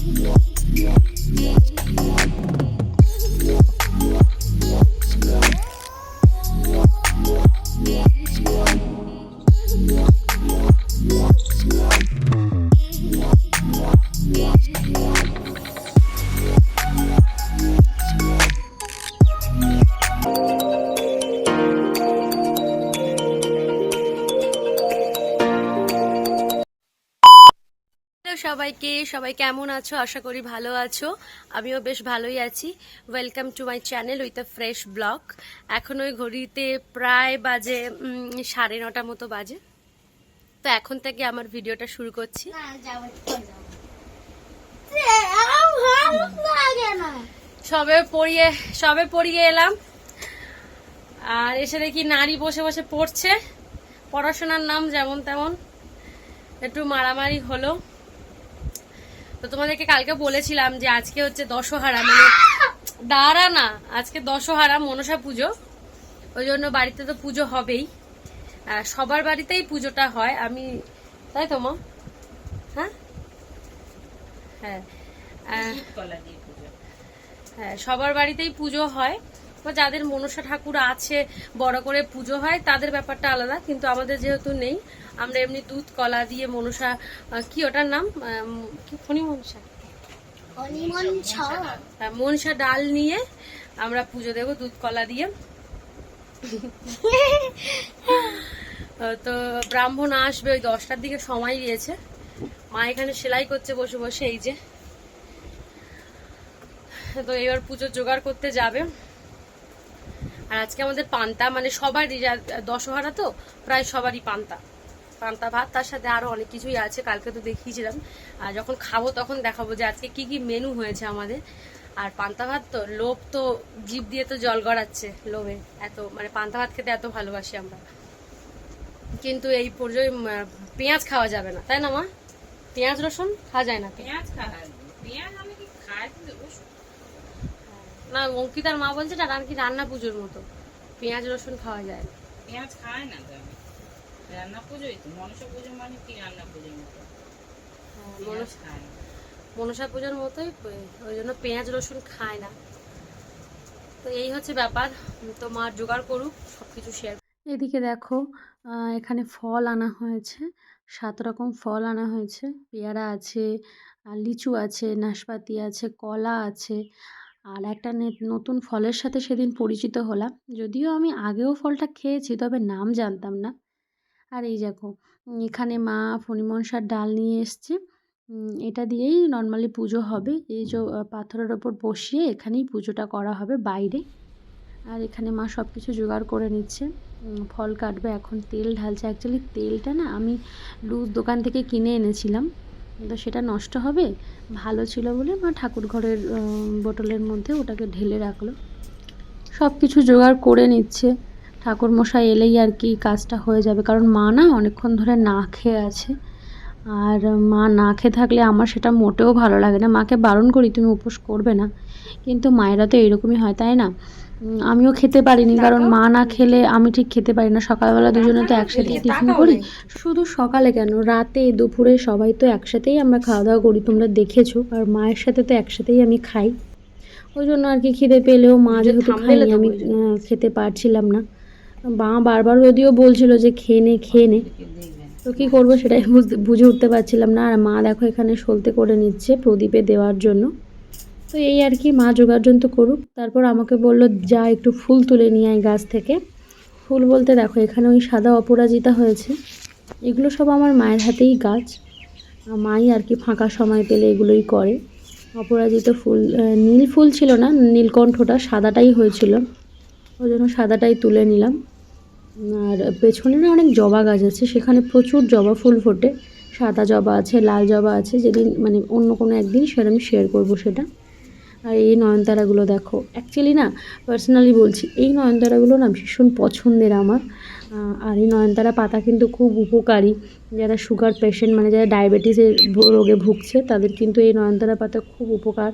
Thank. সবাইকে সবাই কেমন আছো? আশা করি ভালো আছো। আমিও বেশ ভালোই আছি। Welcome to my channel with a fresh blog এখন ওই ঘড়িতে প্রায় বাজে সাড়ে নটা মতো বাজে। তো এখন থেকে আমার ভিডিওটা শুরু করছি। সবে পড়িয়ে সবে পড়িয়ে এলাম। আর এসে দেখি নারী বসে বসে পড়ছে। পড়াশোনার নাম যেমন তেমন একটু মারামারি হলো। তো তোমাদেরকে কালকে বলেছিলাম যে আজকে হচ্ছে দশহারা মানে দাঁড়া না আজকে দশহারা মনসা পুজো। ওই জন্য বাড়িতে তো পুজো হবেই। সবার বাড়িতেই পুজোটা হয় আমি তাই তো মা? হ্যাঁ? হ্যাঁ। হ্যাঁ সবার বাড়িতেই পুজো হয়। বা যাদের মনসা ঠাকুর আছে বড় করে পুজো হয় তাদের ব্যাপারটা আলাদা কিন্তু আমাদের যেহেতু নেই আমরা এমনি দুধ কলা দিয়ে মনসা কি ওটার নাম? কি ফণি মনসা হ্যাঁ, মনসা ডাল নিয়ে আমরা পুজো দেব দুধ কলা দিয়ে। তো ব্রাহ্মণ আসবে ওই দশটার দিকে সময় দিয়েছে মা এখানে সেলাই করছে বসে বসে এই যে। তো এবার পুজোর জোগাড় করতে যাবে। আর আজকে আমাদের পান্তা মানে সবারই দশহারা তো, প্রায় সবারই পান্তা। পান্তা, ভাত, তার সাথে আরও অনেক কিছুই আছে, কালকে তো দেখিয়েছিলাম। আর যখন খাব তখন দেখাবো যে আজকে কি কি মেনু হয়েছে আমাদের। আর পান্তা, ভাত তো, লোভ তো জিভ দিয়ে তো জল গড়াচ্ছে লোভে। এত মানে পান্তা, ভাত খেতে এত ভালোবাসি আমরা। কিন্তু এই পর্যায়ে পেঁয়াজ খাওয়া যাবে না। তাই না মা? পেঁয়াজ, রসুন খাওয়া যায় না। পেঁয়াজ খায় পেঁয়াজ আমি কি খাই কিন্তু ওস- না অঙ্কিতার মা বলছে না আর কি রান্না পুজোর মতো। পেঁয়াজ রসুন খাওয়া যায়। না পেঁয়াজ খায় না তো আমি। রান্না পুজোই তো মনসা পুজো মানে কি রান্না পুজোর মতো? পেঁয়াজ মনসা খায় না। মনসা পুজোর মতোই ওই জন্য পেঁয়াজ রসুন খায় না। তো এই হচ্ছে ব্যাপার তো মা জোগাড় করুক সবকিছু শেয়ার এদিকে দেখো এখানে ফল আনা হয়েছে সাত রকম ফল আনা হয়েছে। পেয়ারা আছে আর লিচু আছে নাশপাতি আছে কলা আছে। আর একটা নতুন ফলের সাথে সেদিন পরিচিত হলাম। যদিও আমি আগেও ফলটা খেয়েছি, তবে নাম জানতাম না। আর এই দেখো এখানে মা ফণিমনসার ডাল নিয়ে এসছে। এটা দিয়েই নর্মালি পুজো হবে। এই যে পাথরের ওপর বসিয়ে এখানেই পুজোটা করা হবে বাইরে। আর এখানে মা সব কিছু জোগাড় করে নিচ্ছে। ফল কাটবে এখন, তেল ঢালছে। অ্যাকচুয়ালি তেলটা না আমি লুজ দোকান থেকে কিনে এনেছিলাম। তো সেটা নষ্ট হবে। ভালো ছিল বলে মা ঠাকুর ঘরের বোতলের মধ্যে ওটাকে ঢেলে রাখল। সব কিছু জোগাড় করে নিচ্ছে। ঠাকুর মশাই এলেই আর কি কাজটা হয়ে যাবে। কারণ মা না অনেকক্ষণ ধরে না খেয়ে আছে। আর মা না খেয়ে থাকলে আমার সেটা মোটেও ভালো লাগে না। মাকে বারণ করি, তুমি উপোস করবে না। কিন্তু মায়েরা তো এরকমই হয়, তাই না? আমিও খেতে পারিনি কারণ মা না খেলে আমি ঠিক খেতে পারি না। সকালবেলা দুজনে তো একসাথে টিফিন করি শুধু সকালে কেন? রাতে দুপুরে সবাই তো একসাথেই আমরা খাওয়া দাওয়া করি তোমরা দেখেছ আর মায়ের সাথে তো একসাথেই আমি খাই। ওই জন্য আর কি খিদে পেলেও মা যেহেতু খাইনি তো আমি খেতে পারছিলাম না। মা বারবার যদিও বলছিল যে খেয়ে নে খেয়ে নে তো কী করব সেটাই বুঝতে বুঝে উঠতে পারছিলাম না। আর মা দেখো এখানে সলতে করে নিচ্ছে প্রদীপে দেওয়ার জন্য। তো এই আর কি, মা যোগার্জন তো করুক। তারপর আমাকে বলল, যা একটু ফুল তুলে নিয়ে আয় গাছ থেকে। ফুল বলতে দেখো, এখানে ওই সাদা অপরাজিতা হয়েছে। এগুলো সব আমার মায়ের হাতেই গাছ। মাই আর কি ফাঁকা সময় পেলে এগুলোই করে। অপরাজিত ফুল নীল ফুল ছিল না, নীলকণ্ঠটা সাদাটাই হয়েছিল। ওই জন্য সাদাটাই তুলে নিলাম। আর পেছনে না অনেক জবা গাছ আছে, সেখানে প্রচুর জবা ফুল ফোটে। সাদা জবা আছে, লাল জবা আছে, যেদিন মানে অন্য কোনো একদিন সেটা আমি শেয়ার করব সেটা। আর এই নয়নতারাগুলো দেখো অ্যাকচুয়ালি না পার্সোনালি বলছি, এই নয়নতারাগুলো না ভীষণ পছন্দের আমার। আর এই নয়নতারা পাতা কিন্তু খুব উপকারী। যারা সুগার পেশেন্ট মানে যারা ডায়াবেটিসের রোগে ভুগছে, তাদের কিন্তু এই নয়নতারা পাতা খুব উপকার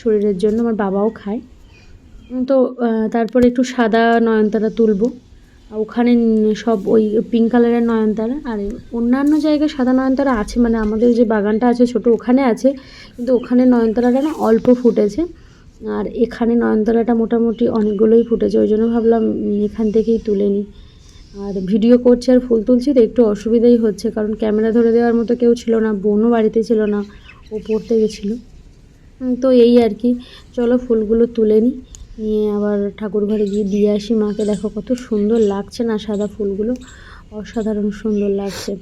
শরীরের জন্য। আমার বাবাও খায়। তো তারপরে একটু সাদা নয়নতারা তুলবো। ওখানে সব ওই পিঙ্ক কালারের নয়নতারা আর অন্যান্য জায়গায় সাদা নয়নতারা আছে মানে আমাদের যে বাগানটা আছে ছোট ওখানে আছে, কিন্তু ওখানে নয়নতারাটা না অল্প ফুটেছে। আর এখানে নয়নতারাটা মোটামুটি অনেকগুলোই ফুটেছে, ওই জন্য ভাবলাম এখান থেকেই তুলে নিই। আর ভিডিও করছি আর ফুল তুলছি তো একটু অসুবিধাই হচ্ছে, কারণ ক্যামেরা ধরে দেওয়ার মতো কেউ ছিল না, বোনও বাড়িতে ছিল না, ও পড়তে গেছিল। তো এই আর কি, চলো ফুলগুলো তুলে নিই। নিয়ে আবার ঠাকুর ঘরে গিয়ে দিয়ে আসি। মাকে দেখো কত সুন্দর লাগছে না সাদা ফুলগুলো। অসাধারণ সুন্দর লাগছে।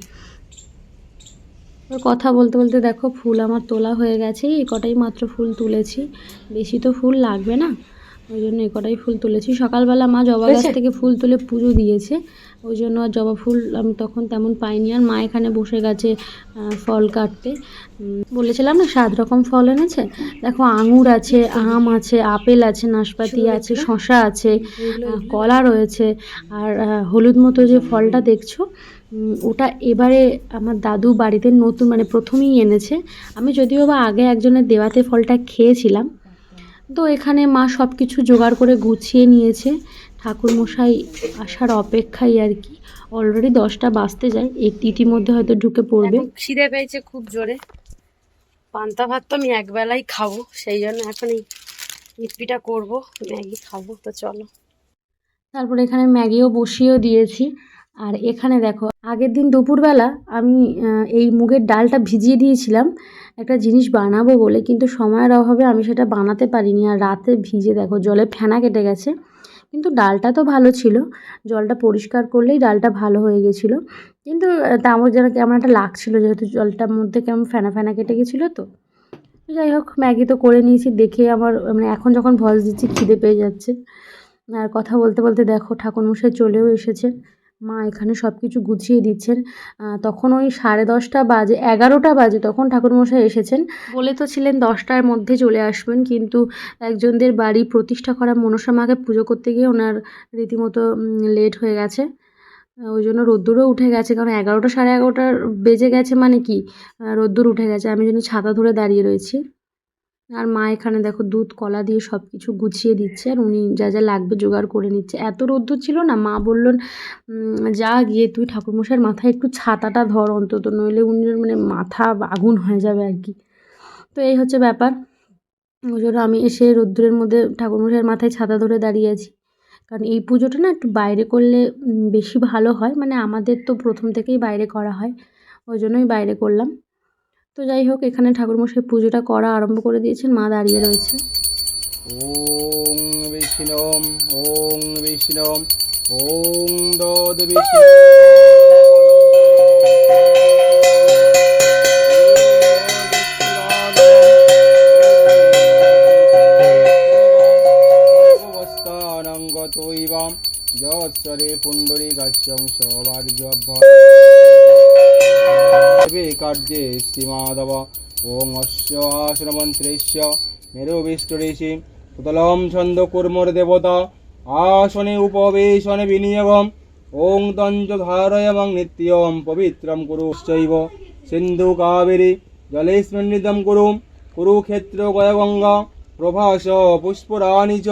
কথা বলতে বলতে দেখো ফুল আমার তোলা হয়ে গেছে। এই কটাই মাত্র ফুল তুলেছি। বেশি তো ফুল লাগবে না। ওই জন্য এই কটাই ফুল তুলেছি। সকালবেলা মা জবা গাছ থেকে ফুল তুলে পুজো দিয়েছে। ওই জন্য আর জবা ফুল আমি তখন তেমন পাইনি। আর মা এখানে বসে গেছে ফল কাটতে। বলেছিলাম না সাত রকম ফল এনেছে? দেখো আঙুর আছে আম আছে আপেল আছে নাশপাতি আছে শশা আছে কলা রয়েছে। আর হলুদ মতো যে ফলটা দেখছ ওটা এবারে আমার দাদু বাড়িতে নতুন মানে প্রথমেই এনেছে। আমি যদিও বা আগে একজনের দেওয়াতে ফলটা খেয়েছিলাম তো এখানে মা সব কিছু জোগাড় করে গুছিয়ে নিয়েছে। ঠাকুরমশাই আসার অপেক্ষায় আর কি অলরেডি দশটা বাজতে যায় এই ইতিমধ্যে হয়তো ঢুকে পড়বে। খিদে পেয়েছে খুব জোরে। পান্তা ভাত তো আমি একবেলাই খাব সেই জন্য এখন এই ইপিটা করব ম্যাগি খাব তো চলো। তারপরে এখানে ম্যাগিও বসিয়েও দিয়েছি। আর এখানে দেখো আগের দিন দুপুরবেলা আমি এই মুগের ডালটা ভিজিয়ে দিয়েছিলাম। একটা জিনিস বানাবো বলে, কিন্তু সময়ের অভাবে আমি সেটা বানাতে পারিনি। আর রাতে ভিজে দেখো, জলে ফেনা কেটে গেছে, কিন্তু ডালটা তো ভালো ছিল। জলটা পরিষ্কার করলেই ডালটা ভালো হয়ে গেছিল। কিন্তু আমার যেন কেমন একটা লাগছিল, যেহেতু জলটার মধ্যে কেমন ফেনা ফেনা কেটে গেছিল তো। তো যাই হোক, ম্যাগি তো করে নিয়েছি, দেখে আমার মানে এখন যখন ভয়েস দিচ্ছি, খিদে পেয়ে যাচ্ছে। আর কথা বলতে বলতে দেখো, ঠাকুরমশাই চলেও এসেছে। মা এখানে সব কিছু গুছিয়ে দিচ্ছেন। তখন ওই সাড়ে দশটা বাজে, এগারোটা বাজে তখন ঠাকুরমশাই এসেছেন। বলে তো ছিলেন দশটার মধ্যে চলে আসবেন, কিন্তু একজনদের বাড়ি প্রতিষ্ঠা করা মনসা মাকে পুজো করতে গিয়ে ওনার রীতিমতো লেট হয়ে গেছে। ওই জন্য রোদ্দুরও উঠে গেছে, কারণ এগারোটা সাড়ে এগারোটার বেজে গেছে মানে কি? রোদ্দুর উঠে গেছে, আমি জন্য ছাতা ধরে দাঁড়িয়ে রয়েছি। আর মা এখানে দেখো দুধ, কলা দিয়ে সব কিছু গুছিয়ে দিচ্ছে আর উনি যা যা লাগবে জোগাড় করে নিচ্ছে। এত রোদ্দুর ছিল না? মা বললেন যা গিয়ে তুই ঠাকুরমশাইয়ের মাথায় একটু ছাতাটা ধর অন্তত, নইলে উনি মানে মাথা আগুন হয়ে যাবে আর কি। তো এই হচ্ছে ব্যাপার। ওই জন্য আমি এসে রোদ্দুরের মধ্যে ঠাকুরমশাইয়ের মাথায় ছাতা ধরে দাঁড়িয়ে আছি। কারণ এই পুজোটা না একটু বাইরে করলে বেশি ভালো হয়। মানে আমাদের তো প্রথম থেকেই বাইরে করা হয়। ওই জন্যই বাইরে করলাম। তো যাই হোক, এখানে ঠাকুরমশাই পুজোটা করা আরম্ভ করে দিয়েছেন, মা দাঁড়িয়ে রয়েছে। ওং বিষ্ণম দদ পুণ্ডরী সবার জভ্য শ্রীমাধব ওং অস্য আসনমন্ত্রেশ্য মেরুবিষ্টরেশি সুতলম ছন্দ কুর্মর দেবতা আসনে উপবেশনে বিনিয়োগম ওং তঞ্চ ধারয়মং নিত্যম পবিত্রম কুরুশ্চৈব সিন্ধু কাবেরী জলেস্মিন্নিদম কুরু কুরুক্ষেত্র গয়গঙ্গা প্রভাস পুষ্পরাণি চ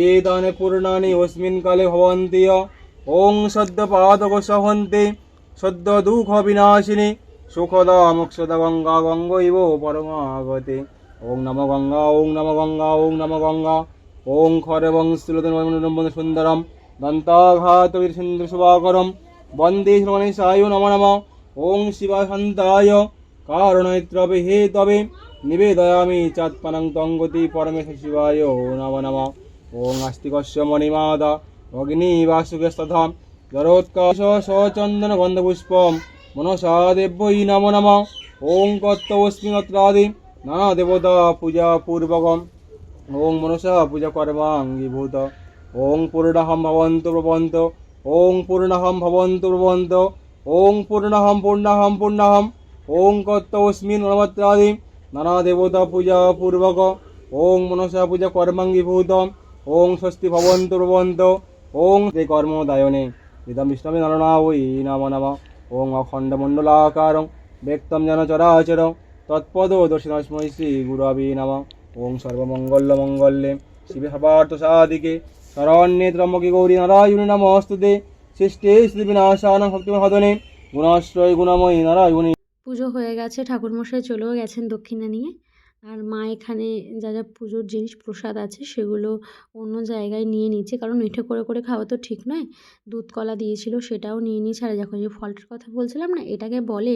এতানি পূর্ণানি অস্মিন কালে ভবন্তি ওং সদ্য পাদক সহন্তে সদ্য দুঃখ বিনাশিনী সুখদা মোক্ষদা গঙ্গা গঙ্গৈব পরমাগতে ওং নম গঙ্গা, ওং নম গঙ্গা, ওং নম গঙ্গা। ওং খর বংশুলতন সুন্দরম দন্তাঘাত সিন্ধু শুভাকরম বন্দে শ্রমণেশায় নম নম। ওং শিবাশান্তায়। কারণৈত্রবে হে তবে। নিবেদয়ামি চাৎপনং তঙ্গতি পরমেশ শিবায়। নম নম। ওং আস্তিকস্য মণিমাদা। অগ্নি বাসুকেস্তথা জরোৎকাশ সচন্দন গন্ধপুষ্পম মনসা দেব্যই নম নম ওং কর্তবস্মিনত্রাদি নানা দেবতা পূজা পূর্বকম ওং মনসা পূজা কর্মাঙ্গীভূত ওং পূর্ণাহম ভবন্ত প্রবন্ত ওং পূর্ণাহম ভবন্ত প্রবন্ত ওং পূর্ণাহম পূর্ণাহম পূর্ণাহম ওং কর্তবস্মিন নমত্রাদি নানা দেবতা পূজা পূর্বক ওং মনসা পূজা কর্মাঙ্গীভূত ওং স্বস্তি ভবন্ত প্রবন্ত ওং কর্মদায়নে ইদম বিষ্ণবে নরনা ওই নাম নাম ওং অখণ্ডমণ্ডলাকারং ব্যক্তম যেন চরাচর তৎপদ দর্শনস্মৈ শ্রী গুরবে নম ওং সর্বমঙ্গল মঙ্গলে শিবে সপার্থ সাধিকে শরণ্যে ত্রম্বকে গৌরী নারায়ণী নমস্তুতে সৃষ্টি স্থিতি বিনাশানাং ভক্তিমহাদনে গুণাশ্রয় গুণময়ী নারায়ণী পুজো হয়ে গেছে, ঠাকুরমশাই চলেও গেছেন দক্ষিণা নিয়ে। আর মা এখানে যা যা পুজোর জিনিস প্রসাদ আছে সেগুলো অন্য জায়গায় নিয়ে নিচ্ছে। কারণ মিঠে করে করে খাওয়া তো ঠিক নয়। দুধ কলা দিয়েছিল সেটাও নিয়ে নিয়েছে আর দেখো যে ফলটার কথা বলছিলাম না এটাকে বলে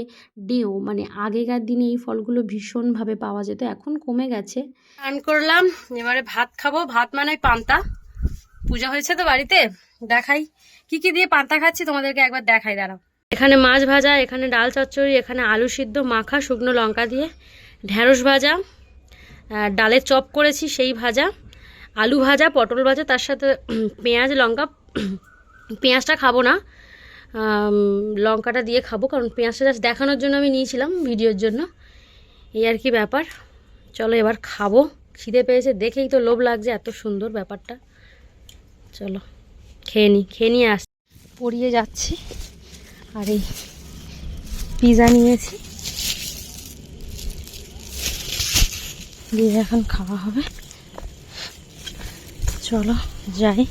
ডেও। মানে আগেকার দিনে এই ফলগুলো ভীষণভাবে পাওয়া যেত এখন কমে গেছে। স্নান করলাম এবারে ভাত খাব। ভাত মানে পান্তা। পূজা হয়েছে তো বাড়িতে? দেখাই। কি কি দিয়ে পান্তা খাচ্ছি তোমাদেরকে একবার দেখাই দাঁড়াও। এখানে মাছ ভাজা এখানে ডাল চচ্চড়ি এখানে আলু সিদ্ধ মাখা শুকনো লঙ্কা দিয়ে ঢ্যাঁড়স ভাজা ডালের চপ করেছি, সেই ভাজা। আলু ভাজা, পটল ভাজা, তার সাথে পেঁয়াজ, লঙ্কা। পেঁয়াজটা খাব না। লঙ্কাটা দিয়ে খাব, কারণ পেঁয়াজটা জাস্ট দেখানোর জন্য আমি নিয়েছিলাম, ভিডিওর জন্য। এই আর কি ব্যাপার। চলো এবার খাব। খিদে পেয়েছে, দেখেই তো লোভ লাগছে, এত সুন্দর ব্যাপারটা। চলো, খেয়ে নি, খেয়ে নিয়ে আস পড়িয়ে যাচ্ছি। আর এই পিৎজা নিয়েছি। দিয়ে এখন খাওয়া হবে। চলো যাই।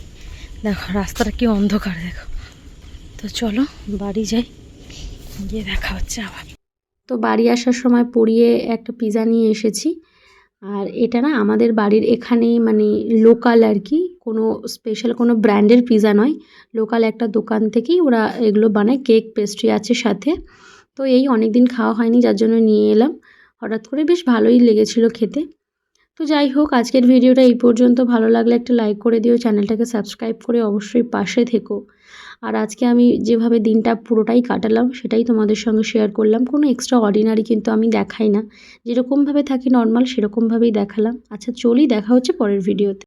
দেখো, রাস্তাটা কি অন্ধকার দেখো। তো চলো, বাড়ি যাই। গিয়ে দেখা হচ্ছে আবার। তো বাড়ি আসার সময় পড়িয়ে একটা পিৎজা নিয়ে এসেছি। আর এটা না আমাদের বাড়ির এখানেই মানে লোকাল আর কি। কোনো স্পেশাল কোনো ব্র্যান্ডের পিজা নয়। লোকাল একটা দোকান থেকেই ওরা এগুলো বানায়। কেক পেস্ট্রি আছে সাথে। তো এই অনেক দিন খাওয়া হয়নি, যার জন্য নিয়ে এলাম। হঠাৎ করে বেশ ভালোই লেগেছিলো খেতে। তো যাই হোক, আজকের ভিডিওটা এই পর্যন্ত। ভালো লাগলে একটা লাইক করে দিও, চ্যানেলটাকে সাবস্ক্রাইব করে অবশ্যই পাশে থেকো। আর আজকে আমি যেভাবে দিনটা পুরোটাই কাটালাম, সেটাই তোমাদের সঙ্গে শেয়ার করলাম। কোনো এক্সট্রা অর্ডিনারি কিন্তু আমি দেখাই না। যেরকমভাবে থাকি নর্মাল সেরকমভাবেই দেখালাম। আচ্ছা চলি, দেখা হচ্ছে পরের ভিডিওতে